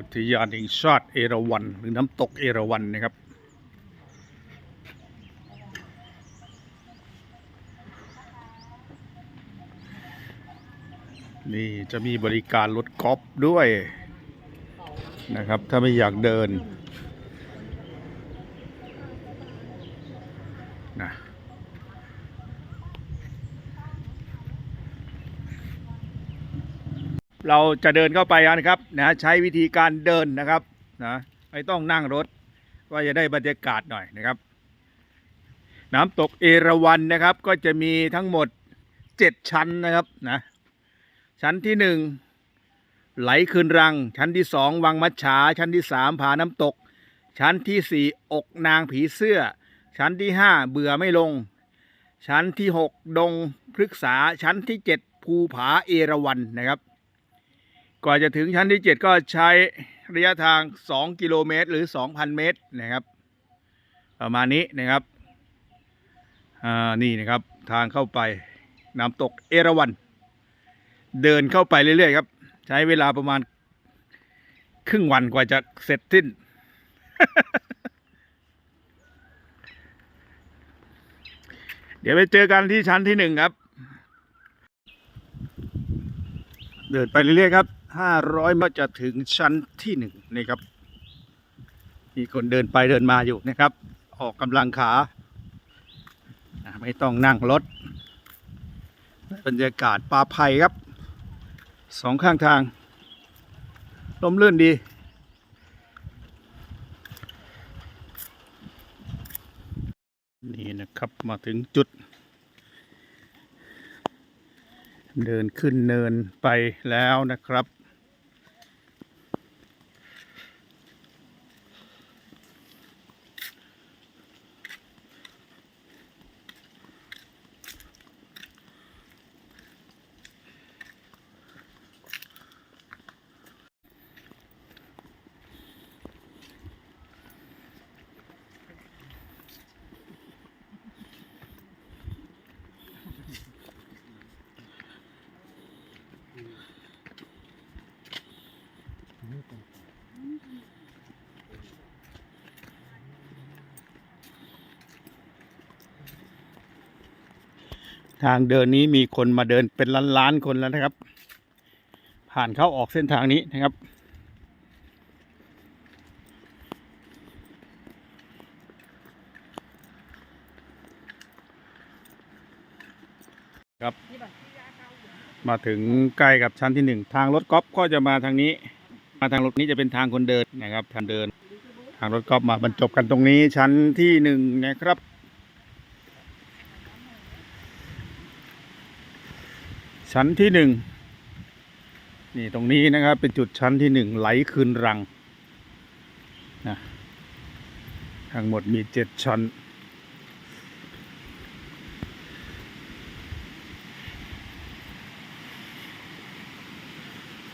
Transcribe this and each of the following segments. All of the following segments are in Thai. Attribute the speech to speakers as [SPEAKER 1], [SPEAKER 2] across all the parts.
[SPEAKER 1] อุทยานแห่งชาติเอราวัณหรือน้ำตกเอราวัณนะครับ นี่จะมีบริการรถกอล์ฟด้วยนะครับ ถ้าไม่อยากเดิน เราจะเดินเข้าไปนะครับนะใช้วิธีการเดินนะครับนะไม่ต้องนั่งรถว่าจะได้บรรยากาศหน่อยนะครับ น้ำตกเอราวัณนะครับ ก็จะมีทั้งหมด 7 ชั้นนะครับนะชั้นที่หนึ่งไหลคืนรัง ชั้นที่สองวังมัจฉา ชั้นที่สามผาน้ำตก ชั้นที่สี่อกนางผีเสื้อ ชั้นที่ห้าเบื่อไม่ลง ชั้นที่หกดงพฤกษา ชั้นที่เจ็ดภูผาเอราวัณนะครับ ก่อนจะถึงชั้นที่เจ็ดก็ใช้ระยะทาง 2 กิโลเมตร หรือ 2,000 เมตรนะครับ ประมาณนี้นะครับอ่านี่นะครับทางเข้าไปน้ำตกเอราวัณเดินเข้าไปเรื่อยๆครับ ใช้เวลาประมาณครึ่งวันกว่าจะเสร็จสิ้น เดี๋ยวไปเจอกันที่ชั้นที่หนึ่งครับ เดินไปเรื่อยๆครับ ห้าร้อยมาจะถึงชั้นที่หนึ่งนี่ครับ มีคนเดินไปเดินมาอยู่นะครับ ออกกำลังขา ไม่ต้องนั่งรถ บรรยากาศป่าไผ่ครับ สองข้างทาง ลมลื่นดีนี่นะครับมาถึงจุด เดินขึ้นเนินไปแล้วนะครับ ทางเดินนี้มีคนมาเดินเป็นล้านๆคนแล้วนะครับ ผ่านเข้าออกเส้นทางนี้นะครับ ครับ มาถึงใกล้กับชั้นที่หนึ่งทางรถกอล์ฟก็จะมาทางนี้ มาทางรถนี้จะเป็นทางคนเดินนะครับทางเดิน ทางรถกอล์ฟมาบรรจบกันตรงนี้ชั้นที่หนึ่งนะครับ ชั้นที่หนึ่งนี่ตรงนี้นะครับเป็นจุดชั้นที่หนึ่งไหลคืนรังนะทั้งหมดมีเจ็ดชั้น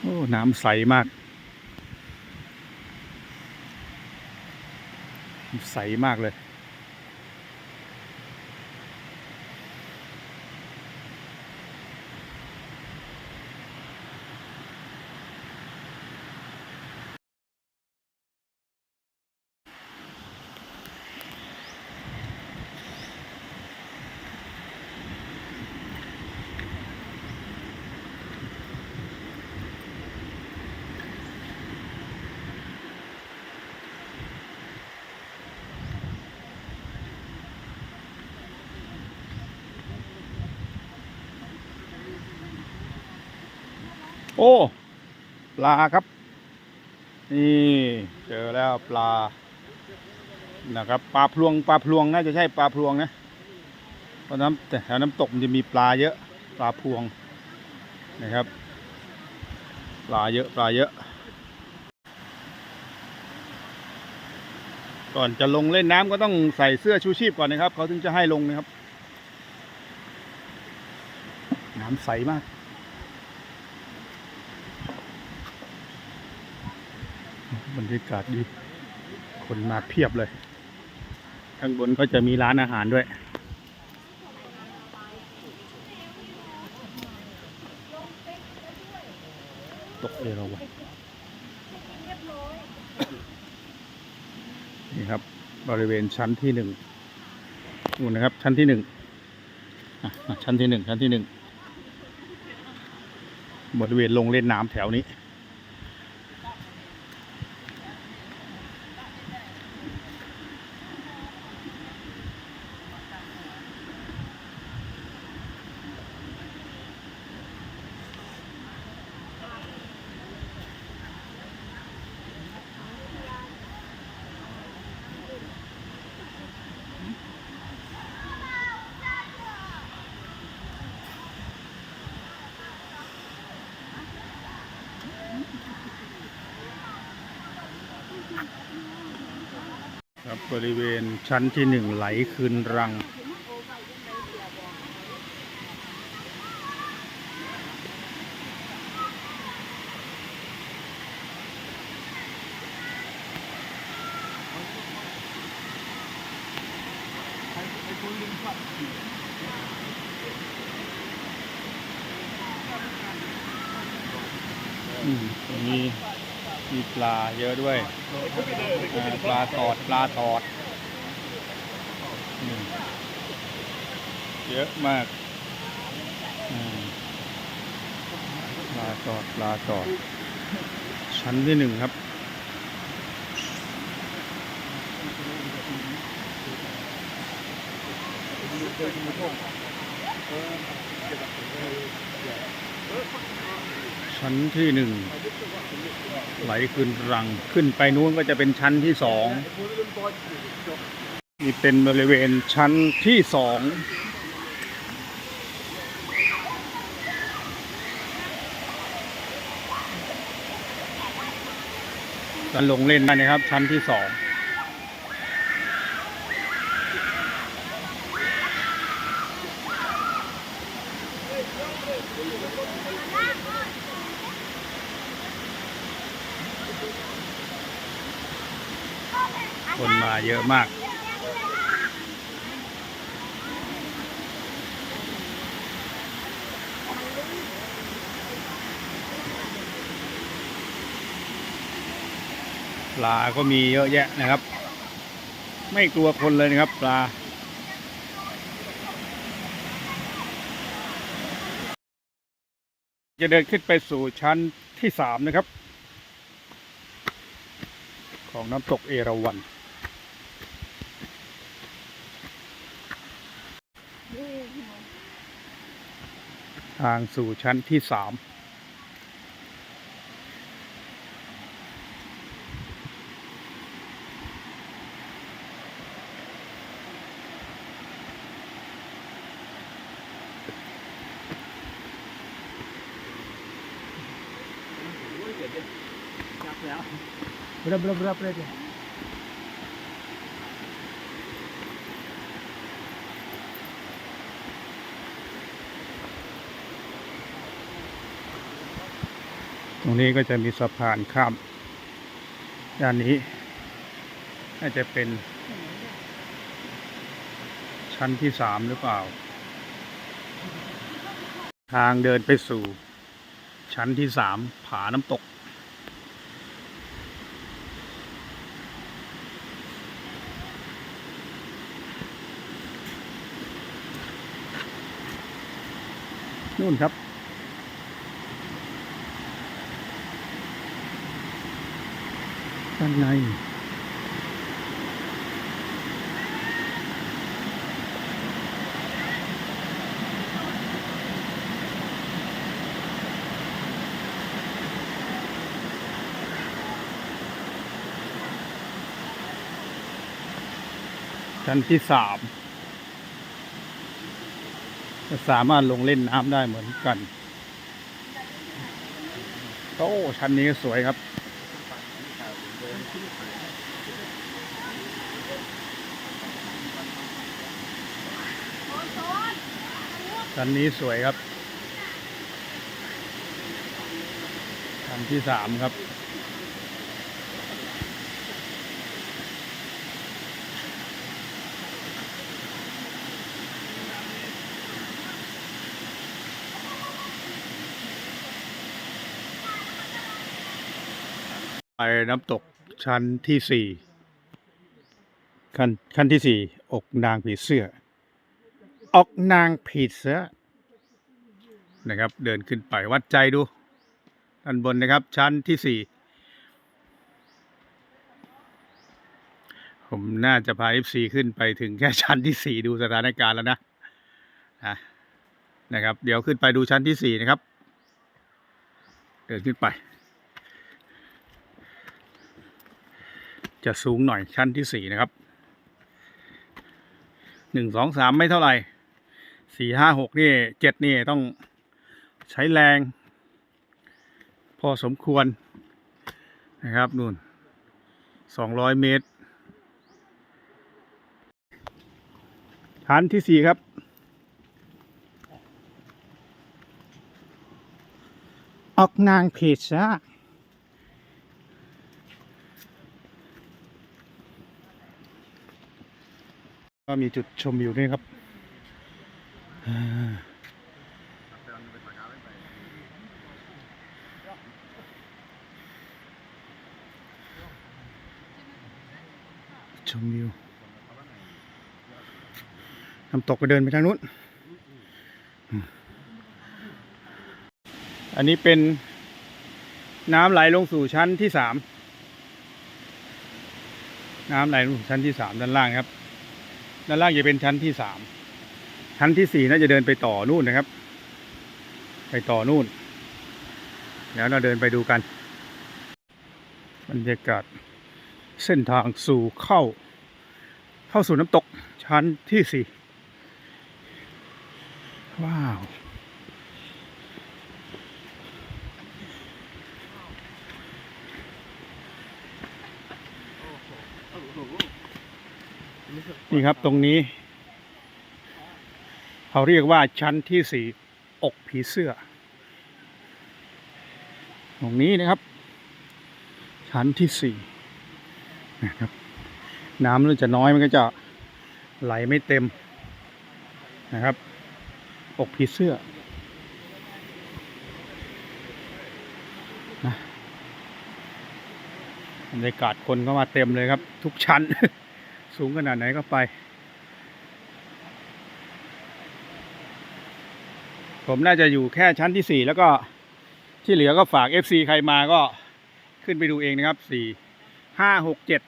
[SPEAKER 1] โอ้ น้ำใสมาก ใสมากเลย โอ้ปลาครับ นี่เจอแล้วปลานะครับปลาพลวงปลาพลวงน่าจะใช่ปลาพลวงนะเพราะน้ำแต่แถวน้ำตกมันจะมีปลาเยอะ ปลาพลวงนะครับ ปลาเยอะปลาเยอะ ก่อนจะลงเล่นน้ำก็ต้องใส่เสื้อชูชีพก่อนนะครับเขาถึงจะให้ลงนะครับ น้ำใสมาก บรรยากาศดี คนมาเพียบเลย ข้างบนก็จะมีร้านอาหารด้วย ตกเอราวัณนี่ครับ บริเวณชั้นที่หนึ่งนู่นนะครับ ชั้นที่หนึ่งชั้นที่หนึ่งชั้นที่หนึ่งบริเวณลงเล่นน้ำแถวนี้ บริเวณชั้นที่หนึ่งไหลคืนรัง อืมตรงนี้ มีปลาเยอะด้วยปลาตอดปลาตอดเยอะมากปลาตอดปลาตอด ชั้นที่หนึ่งครับ ชั้นที่หนึ่งไหลขึ้นรังขึ้นไปนู้นก็จะเป็นชั้นที่สองนี่เป็นบริเวณชั้นที่สองการลงเล่นได้นะครับชั้นที่สอง เยอะมาก ปลาก็มีเยอะแยะนะครับ ไม่กลัวคนเลยนะครับ ปลาจะเดินขึ้นไปสู่ชั้นที่สามนะครับ ของน้ำตกเอราวัณ ทางสู่ชั้นที่สาม
[SPEAKER 2] Berapa berapa berapa aja?
[SPEAKER 1] ต รงนี้ก็จะมีสะพานข้ามด้านนี้น่าจะเป็น ชั้นที่สามหรือเปล่า ทางเดินไปสู่ ชั้นที่สามผาน้ำตก นู่นครับ ด้านในชั้นที่สามจะสามารถลงเล่นน้ำได้เหมือนกัน โอ้ ชั้นนี้สวยครับ ชั้นนี้สวยครับชั้นที่สามครับ ไปน้ำตกชั้นที่สี่ ขั้นขั้นที่สี่ อกนางผีเสื้อ ออกนางผีเสือนะครับ เดินขึ้นไปวัดใจดูด้านบนนะครับ ชั้นที่สี่ผมน่าจะพา FC ขึ้นไปถึงแค่ชั้นที่สี่ดูสถานการณ์แล้วนะอะนะครับ เดี๋ยวขึ้นไปดูชั้นที่สี่นะครับ เดินขึ้นไป จะสูงหน่อยชั้นที่สี่นะครับหนึ่งสองสามไม่เท่าไหร่ สี่ห้าหกนี่เจ็ดนี่ต้องใช้แรง พอสมควรนะครับนู่นสองร้อยเมตรชั้นที่สี่ครับออกนางเพจซะก็มีจุดชมวิวด้วยครับ ชมวิวน้ำตกก็เดินไปทางนู้น อันนี้เป็นน้ำไหลลงสู่ชั้นที่สาม น้ำไหลลงสู่ชั้นที่สามด้านล่างครับ ด้านล่างจะเป็นชั้นที่สาม ชั้นที่สี่น่าจะเดินไปต่อนู่นนะครับ ไปต่อนู่นเดี๋ยวเราเดินไปดูกัน บรรยากาศเส้นทางสู่เข้า เข้าสู่น้ำตกชั้นที่สี่ว้าวนี่ครับตรงนี้ เขาเรียกว่าชั้นที่สี่อกผีเสื้อ ตรงนี้นะครับ ชั้นที่สี่นะครับ น้ำมันจะน้อยมันก็จะไหลไม่เต็มนะครับ อกผีเสื้อนะบรรยากาศคนก็มาเต็มเลยครับ ทุกชั้น สูงขนาดไหนก็ไป ผมน่าจะอยู่แค่ชั้นที่สี่แล้วก็ที่เหลือก็ฝาก FC ใครมาก็ขึ้นไปดูเองนะครับสี่ห้าหกเจ็ด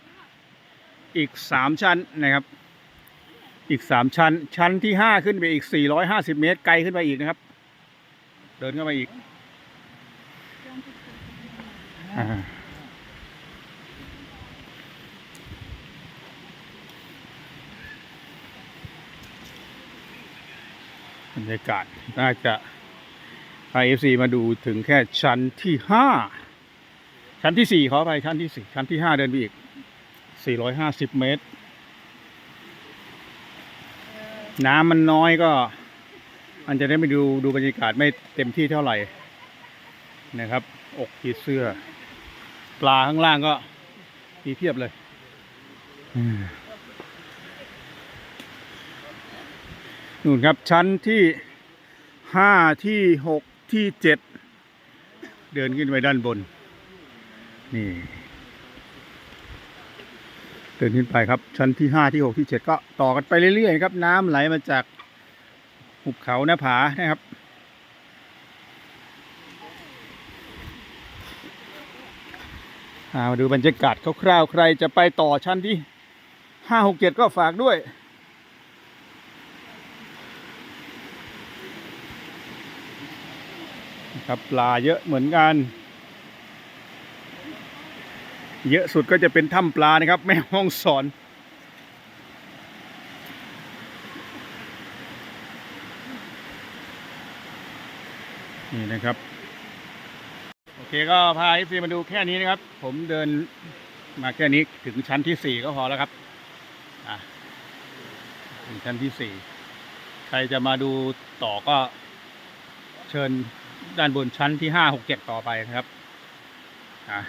[SPEAKER 1] อีกสามชั้นนะครับ อีกสามชั้น ชั้นที่ห้าขึ้นไปอีกสี่ร้อยห้าสิบเมตรไกลขึ้นไปอีกนะครับ เดินเข้าไปอีกอ่า รรยากาศน่าจะไอเอฟซีมาดูถึงแค่ชั้นที่ห้าชั้นที่สี่ขอไปชั้นที่สี่ชั้นที่ห้าเดินไปอีกสี่ร้อยห้าสิบเมตร น้ำมันน้อยก็ มันจะได้ไปดูดูบรรยากาศไม่เต็มที่เท่าไหร่นะครับ อกผีเสื้อ ปลาข้างล่างก็มีเพียบเลย อืม นู่นครับชั้นที่ห้าที่หกที่เจ็ดเดินขึ้นไปด้านบน นี่ เดินขึ้นไปครับ ชั้นที่ห้าที่หกที่เจ็ดก็ต่อกันไปเรื่อยๆครับ น้ำไหลมาจากหุบเขาหน้าผานะครับมาดูบรรยากาศคร่าวๆใครจะไปต่อชั้นที่ห้าหกเจ็ดก็ฝากด้วย ครับปลาเยอะเหมือนกัน เยอะสุดก็จะเป็นถ้ำปลานะครับ แม่ห้องสอน นี่นะครับ โอเคก็พาเอฟซีมาดูแค่นี้นะครับ ผมเดินมาแค่นี้ถึงชั้นที่สี่ก็พอแล้วครับถึงชั้นที่สี่ใครจะมาดูต่อก็เชิญ ด้านบนชั้นที่ห้าหกเจ็ดต่อไปนะครับอะ